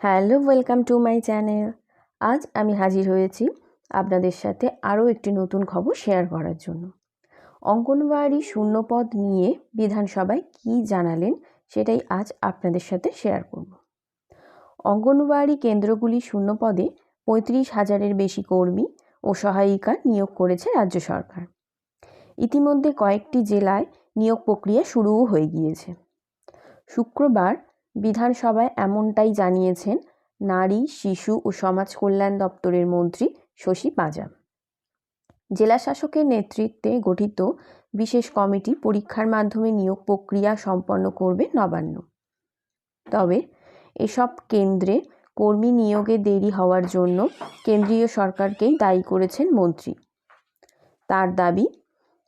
Hello, welcome to my channel. আজ আমি হাজির হয়েছি আপনাদের সাথে আরও একটি নতুন খবর শেয়ার করার জন্য। অঙ্গনওয়াড়ি শূন্যপদ নিয়ে বিধানসভায় কী জানালেন সেটাই আজ আপনাদের সাথে শেয়ার করব। অঙ্গনওয়াড়ি কেন্দ্রগুলি শূন্যপদে পঁয়ত্রিশ হাজারের বেশি কর্মী ও সহায়িকা নিয়োগ করেছে রাজ্য সরকার। ইতিমধ্যে কয়েকটি জেলায় নিয়োগ প্রক্রিয়া শুরুও হয়ে গিয়েছে। শুক্রবার বিধানসভায় এমনটাই জানিয়েছেন নারী, শিশু ও সমাজ কল্যাণ দপ্তরের মন্ত্রী শশী পাজা। জেলা শাসকের নেতৃত্বে গঠিত বিশেষ কমিটি পরীক্ষার মাধ্যমে নিয়োগ প্রক্রিয়া সম্পন্ন করবে নবান্ন। তবে এসব কেন্দ্রে কর্মী নিয়োগে দেরি হওয়ার জন্য কেন্দ্রীয় সরকারকেই দায়ী করেছেন মন্ত্রী। তার দাবি,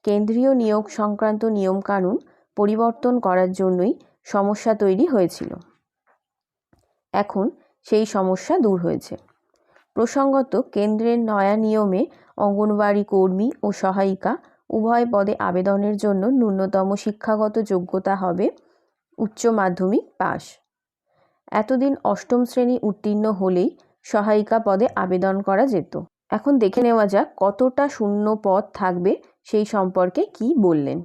কেন্দ্রীয় নিয়োগ সংক্রান্ত নিয়মকানুন পরিবর্তন করার জন্যই সমস্যা তৈরি হয়েছিল। এখন সেই সমস্যা দূর হয়েছে। প্রসঙ্গত, কেন্দ্রের নয়া নিয়মে অঙ্গনওয়াড়ি কর্মী ও সহায়িকা উভয় পদে আবেদনের জন্য ন্যূনতম শিক্ষাগত যোগ্যতা হবে উচ্চ মাধ্যমিক পাস এতদিন অষ্টম শ্রেণি উত্তীর্ণ হলেই সহায়িকা পদে আবেদন করা যেত। এখন দেখে নেওয়া যাক, কতটা শূন্য পদ থাকবে সেই সম্পর্কে কি বললেন।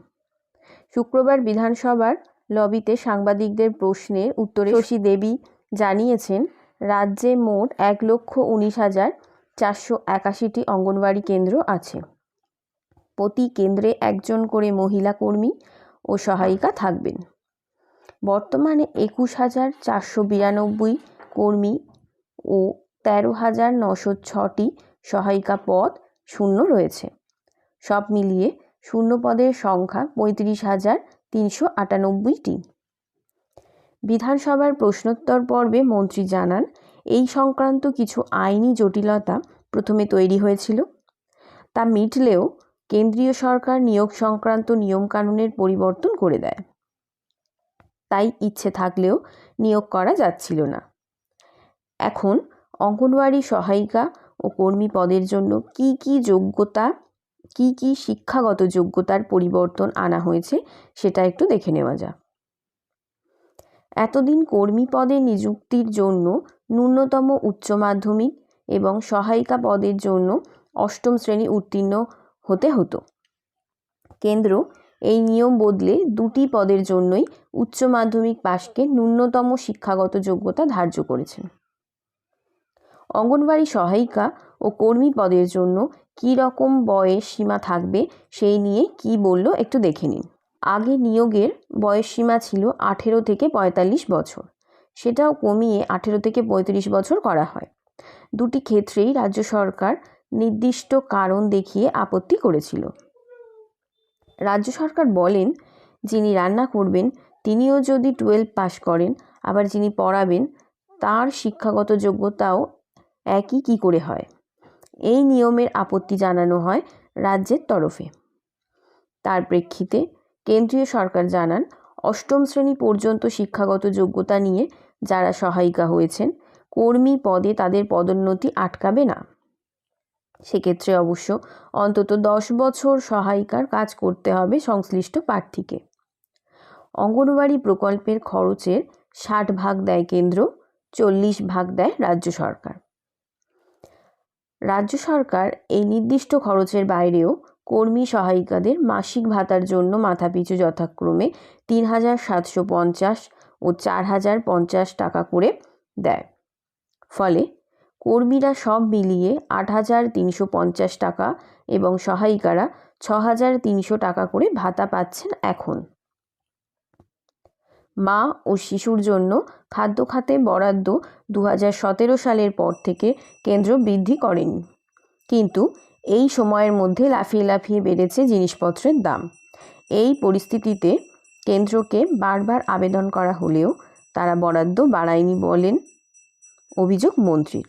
শুক্রবার বিধানসভার লবিতে সাংবাদিকদের প্রশ্নের উত্তরে শশী দেবী জানিয়েছেন, রাজ্যে মোট এক লক্ষ উনিশ হাজার চারশো একাশিটি অঙ্গনওয়াড়ি কেন্দ্র আছে। প্রতি কেন্দ্রে একজন করে মহিলা কর্মী ও সহায়িকা থাকবেন। বর্তমানে একুশ হাজার চারশো বিরানব্বই কর্মী ও তেরো হাজার নশো ছটি সহায়িকা পদ শূন্য রয়েছে। সব মিলিয়ে শূন্য পদের সংখ্যা পঁয়ত্রিশ হাজার তিনশো আটানব্বইটি। বিধানসভার প্রশ্নোত্তর পর্বে মন্ত্রী জানান, এই সংক্রান্ত কিছু আইনি জটিলতা প্রথমে তৈরি হয়েছিল। তা মিটলেও কেন্দ্রীয় সরকার নিয়োগ সংক্রান্ত নিয়মকানুনের পরিবর্তন করে দেয়। তাই ইচ্ছে থাকলেও নিয়োগ করা যাচ্ছিল না। এখন অঙ্গনওয়াড়ি সহায়িকা ও কর্মী পদের জন্য কি কি যোগ্যতা কি কি শিক্ষাগত যোগ্যতার পরিবর্তন আনা হয়েছে সেটা একটু দেখে নেওয়া যাক। এতদিন কর্মী পদে নিযুক্তির জন্য ন্যূনতম উচ্চ মাধ্যমিক এবং সহায়িকা পদের জন্য অষ্টম শ্রেণি উত্তীর্ণ হতে হতো। কেন্দ্র এই নিয়ম বদলে দুটি পদের জন্যই উচ্চ মাধ্যমিক পাশকে ন্যূনতম শিক্ষাগত যোগ্যতা ধার্য করেছেন। অঙ্গনওয়াড়ি সহায়িকা ও কর্মী পদের জন্য কী রকম বয়স সীমা থাকবে সেই নিয়ে কি বলল একটু দেখে নিন। আগে নিয়োগের বয়স সীমা ছিল আঠেরো থেকে পঁয়তাল্লিশ বছর। সেটাও কমিয়ে আঠেরো থেকে পঁয়ত্রিশ বছর করা হয়। দুটি ক্ষেত্রেই রাজ্য সরকার নির্দিষ্ট কারণ দেখিয়ে আপত্তি করেছিল। রাজ্য সরকার বলেন, যিনি রান্না করবেন, তিনিও যদি টুয়েলভ পাশ করেন, আবার যিনি পড়াবেন, তার শিক্ষাগত যোগ্যতাও একই কি করে হয়? এই নিয়মের আপত্তি জানানো হয় রাজ্যের তরফে। তার প্রেক্ষিতে কেন্দ্রীয় সরকার জানান, অষ্টম শ্রেণি পর্যন্ত শিক্ষাগত যোগ্যতা নিয়ে যারা সহায়িকা হয়েছেন, কর্মী পদে তাদের পদোন্নতি আটকাবে না। সেক্ষেত্রে অবশ্য অন্তত দশ বছর সহায়িকার কাজ করতে হবে সংশ্লিষ্ট প্রার্থীকে। অঙ্গনওয়াড়ি প্রকল্পের খরচের ষাট ভাগ দেয় কেন্দ্র, চল্লিশ ভাগ দেয় রাজ্য সরকার। রাজ্য সরকার এই নির্দিষ্ট খরচের বাইরেও কর্মী সহায়িকাদের মাসিক ভাতার জন্য মাথাপিছু যথাক্রমে তিন হাজার সাতশো পঞ্চাশ ও চার হাজার পঞ্চাশ টাকা করে দেয়। ফলে কর্মীরা সব মিলিয়ে আট হাজার তিনশো পঞ্চাশ টাকা এবং সহায়িকারা ছ হাজার তিনশো টাকা করে ভাতা পাচ্ছেন এখন। মা ও শিশুর জন্য খাদ্য খাতে বরাদ্দ দু হাজার সতেরো সালের পর থেকে কেন্দ্র বৃদ্ধি করেনি। কিন্তু এই সময়ের মধ্যে লাফিয়ে লাফিয়ে বেড়েছে জিনিসপত্রের দাম। এই পরিস্থিতিতে কেন্দ্রকে বারবার আবেদন করা হলেও তারা বরাদ্দ বাড়ায়নি বলেন অভিযোগ মন্ত্রীর।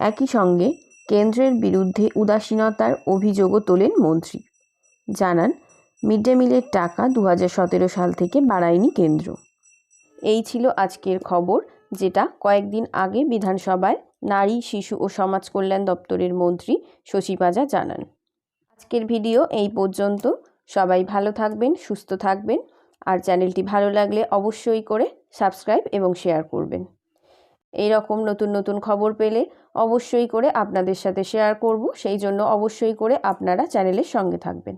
একই সঙ্গে কেন্দ্রের বিরুদ্ধে উদাসীনতার অভিযোগও তোলেন মন্ত্রী। জানান মিড ডে মিলের টাকা দু হাজার সতেরো সাল থেকে বাড়ায়নি কেন্দ্র। এই ছিল আজকের খবর, যেটা কয়েকদিন আগে বিধানসভায় নারী, শিশু ও সমাজ কল্যাণ দপ্তরের মন্ত্রী শশী পাজা জানান। আজকের ভিডিও এই পর্যন্ত। সবাই ভালো থাকবেন, সুস্থ থাকবেন, আর চ্যানেলটি ভালো লাগলে অবশ্যই করে সাবস্ক্রাইব এবং শেয়ার করবেন। এই রকম নতুন নতুন খবর পেলে অবশ্যই করে আপনাদের সাথে শেয়ার করব, সেই জন্য অবশ্যই করে আপনারা চ্যানেলের সঙ্গে থাকবেন।